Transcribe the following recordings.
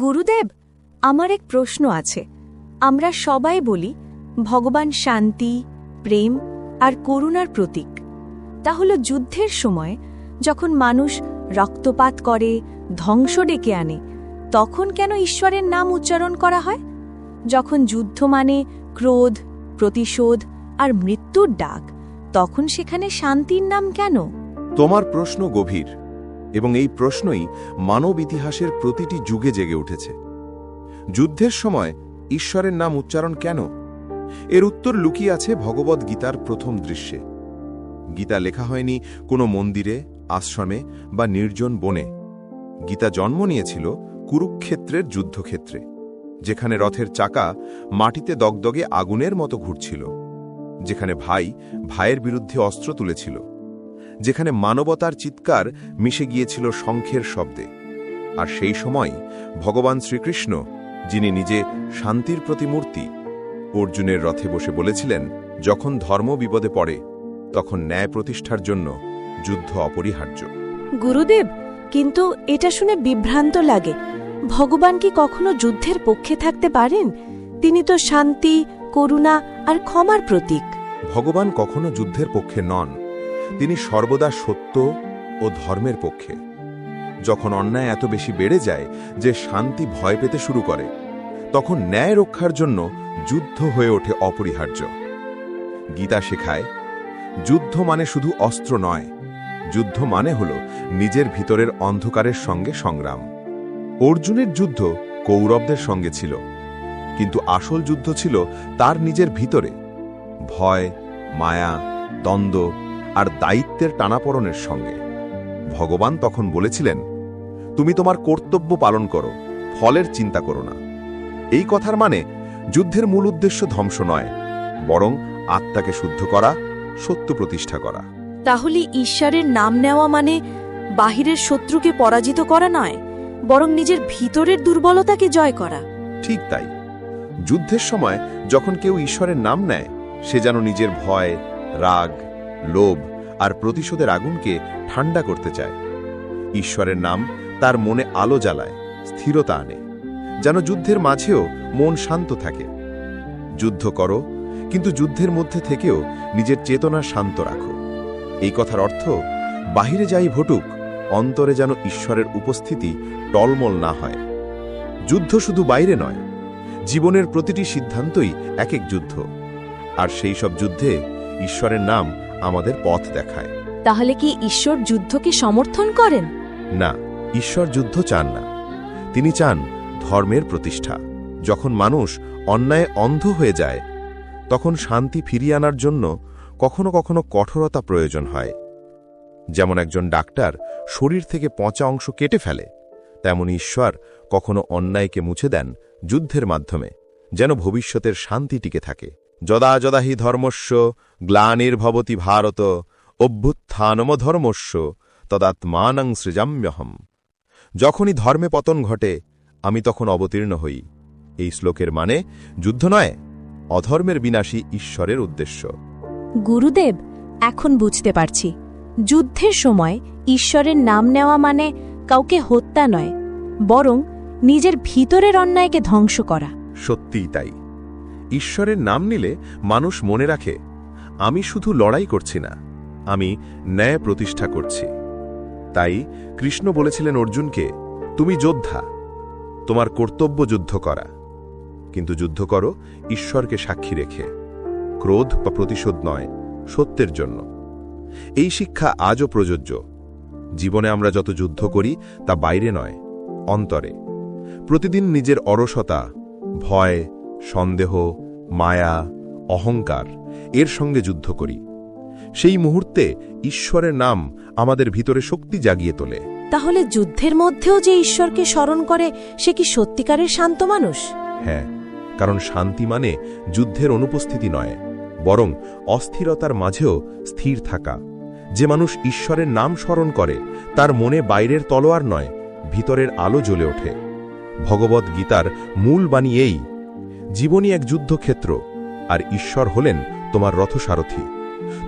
গুরুদেব, আমার এক প্রশ্ন আছে। আমরা সবাই বলি, ভগবান শান্তি, প্রেম আর করুণার প্রতীক। তাহলে যুদ্ধের সময় যখন মানুষ রক্তপাত করে, ধ্বংস ডেকে আনে, তখন কেন ঈশ্বরের নাম উচ্চারণ করা হয়? যখন যুদ্ধ মানে ক্রোধ, প্রতিশোধ আর মৃত্যুর ডাক, তখন সেখানে শান্তির নাম কেন? তোমার প্রশ্ন গভীর। এবং এই প্রশ্নই মানব ইতিহাসের প্রতিটি যুগে জেগে উঠেছে। যুদ্ধের সময় ঈশ্বরের নাম উচ্চারণ কেন? এর উত্তর লুকিয়ে আছে ভগবদ গীতার প্রথম দৃশ্যে। গীতা লেখা হয়নি কোনো মন্দিরে, আশ্রমে বা নির্জন বনে। গীতা জন্ম নিয়েছিল কুরুক্ষেত্রের যুদ্ধক্ষেত্রে, যেখানে রথের চাকা মাটিতে দগদগে আগুনের মতো ঘুরছিল, যেখানে ভাই ভাইয়ের বিরুদ্ধে অস্ত্র তুলেছিল। যেখানে মানবতার চিৎকার মিশে গিয়েছিল শঙ্খের শব্দে। আর সেই সময় ভগবান শ্রীকৃষ্ণ যিনি নিজে শান্তির প্রতিমূর্তি অর্জুনের রথে বসে বলেছিলেন যখন ধর্ম বিপদে পড়ে তখন ন্যায় প্রতিষ্ঠার জন্য যুদ্ধ অপরিহার্য। গুরুদেব কিন্তু এটা শুনে বিভ্রান্ত লাগে। ভগবান কি কখনো যুদ্ধের পক্ষে থাকতে পারেন? তিনি তো শান্তি করুণা আর ক্ষমার প্রতীক। ভগবান কখনো যুদ্ধের পক্ষে নন। তিনি সর্বদা সত্য ও ধর্মের পক্ষে। যখন অন্যায় এত বেশি বেড়ে যায় যে শান্তি ভয় পেতে শুরু করে, তখন ন্যায় রক্ষার জন্য যুদ্ধ হয়ে ওঠে অপরিহার্য। গীতা শেখায়, যুদ্ধ মানে শুধু অস্ত্র নয়, যুদ্ধ মানে হল নিজের ভিতরের অন্ধকারের সঙ্গে সংগ্রাম। অর্জুনের যুদ্ধ কৌরবদের সঙ্গে ছিল, কিন্তু আসল যুদ্ধ ছিল তার নিজের ভিতরে। ভয়, মায়া, দ্বন্দ্ব আর দায়িত্বের টানাপড়নের সঙ্গে। ভগবান তখন বলেছিলেন তুমি তোমার কর্তব্য পালন করো ফলের চিন্তা করো না। এই কথার মানে যুদ্ধের মূল উদ্দেশ্য ধ্বংস নয় বরং আত্মাকে শুদ্ধ করা সত্য প্রতিষ্ঠা করা। তাহলে ঈশ্বরের নাম নেওয়া মানে বাহিরের শত্রুকে পরাজিত করা নয় বরং নিজের ভিতরের দুর্বলতাকে জয় করা। ঠিক তাই। যুদ্ধের সময় যখন কেউ ঈশ্বরের নাম নেয় সে যেন নিজের ভয় রাগ লোভ আর প্রতিশোধের আগুনকে ঠান্ডা করতে চায়। ঈশ্বরের নাম তার মনে আলো জ্বালায়, স্থিরতা আনে, যেন যুদ্ধের মাঝেও মন শান্ত থাকে। যুদ্ধ করো, কিন্তু যুদ্ধের মধ্যে থেকেও নিজের চেতনা শান্ত রাখো। এই কথার অর্থ, বাহিরে যাই ভটুক অন্তরে যেন ঈশ্বরের উপস্থিতি টলমল না হয়। যুদ্ধ শুধু বাইরে নয়, জীবনের প্রতিটি সিদ্ধান্তই এক এক যুদ্ধ। আর সেই সব যুদ্ধে ঈশ্বরের নাম আমাদের পথ দেখায়। তাহলে কি ঈশ্বর যুদ্ধকে সমর্থন করেন? না ঈশ্বর যুদ্ধ চান না। তিনি চান ধর্মের প্রতিষ্ঠা। যখন মানুষ অন্যায় অন্ধ হয়ে যায় তখন শান্তি ফিরিয়ে আনার জন্য কখনো কখনো কঠোরতা প্রয়োজন হয়। যেমন একজন ডাক্তার শরীর থেকে পচা অংশ কেটে ফেলে তেমন ঈশ্বর কখনো অন্যায়কে মুছে দেন যুদ্ধের মাধ্যমে যেন ভবিষ্যতের শান্তি টিকে থাকে। যদা যদা হি ধর্মস্য গ্লানির্ভবতি ভারত অভ্যুত্থানম ধর্মস্য তদাত্মানং সৃজাম্যহম। যখনই ধর্মে পতন ঘটে আমি তখন অবতীর্ণ হই। এই শ্লোকের মানে যুদ্ধ নয় অধর্মের বিনাশী ঈশ্বরের উদ্দেশ্য। গুরুদেব এখন বুঝতে পারছি। যুদ্ধের সময় ঈশ্বরের নাম নেওয়া মানে কাউকে হত্যা নয় বরং নিজের ভিতরের অন্যায়কে ধ্বংস করা। সত্যিই তাই। ঈশ্বরের নাম নিলে মানুষ মনে রাখে, আমি শুধু লড়াই করছি না, আমি ন্যায় প্রতিষ্ঠা করছি। তাই কৃষ্ণ বলেছিলেন অর্জুনকে, তুমি যোদ্ধা, তোমার কর্তব্য যুদ্ধ করা। কিন্তু যুদ্ধ করো, ঈশ্বরকে সাক্ষী রেখে। ক্রোধ বা প্রতিশোধ নয়, সত্যের জন্য। এই শিক্ষা আজও প্রযোজ্য। জীবনে আমরা যত যুদ্ধ করি, তা বাইরে নয়, অন্তরে। প্রতিদিন নিজের অরসতা ভয় সন্দেহ মায়া অহংকার এর সঙ্গে যুদ্ধ করি। সেই মুহূর্তে ঈশ্বরের নাম আমাদের ভিতরে শক্তি জাগিয়ে তোলে। তাহলে যুদ্ধের মধ্যেও যে ঈশ্বরকে স্মরণ করে সে কি সত্যিকারের শান্ত মানুষ? হ্যাঁ কারণ শান্তি মানে যুদ্ধের অনুপস্থিতি নয় বরং অস্থিরতার মাঝেও স্থির থাকা। যে মানুষ ঈশ্বরের নাম স্মরণ করে তার মনে বাইরের তলোয়ার নয় ভিতরের আলো জ্বলে ওঠে। ভগবত গীতার মূল বাণী এই জীবনই এক যুদ্ধক্ষেত্র, আর ঈশ্বর হলেন তোমার রথসারথী।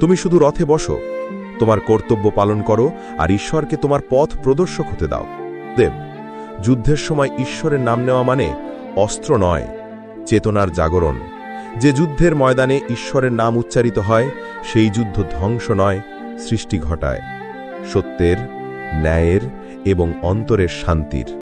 তুমি শুধু রথে বসো, তোমার কর্তব্য পালন করো, আর ঈশ্বরকে তোমার পথ প্রদর্শক হতে দাও। দেব, যুদ্ধের সময় ঈশ্বরের নাম নেওয়া মানে অস্ত্র নয়, চেতনার জাগরণ। যে যুদ্ধের ময়দানে ঈশ্বরের নাম উচ্চারিত হয়, সেই যুদ্ধ ধ্বংস নয়, সৃষ্টি ঘটায়। সত্যের, ন্যায়ের এবং অন্তরের শান্তির।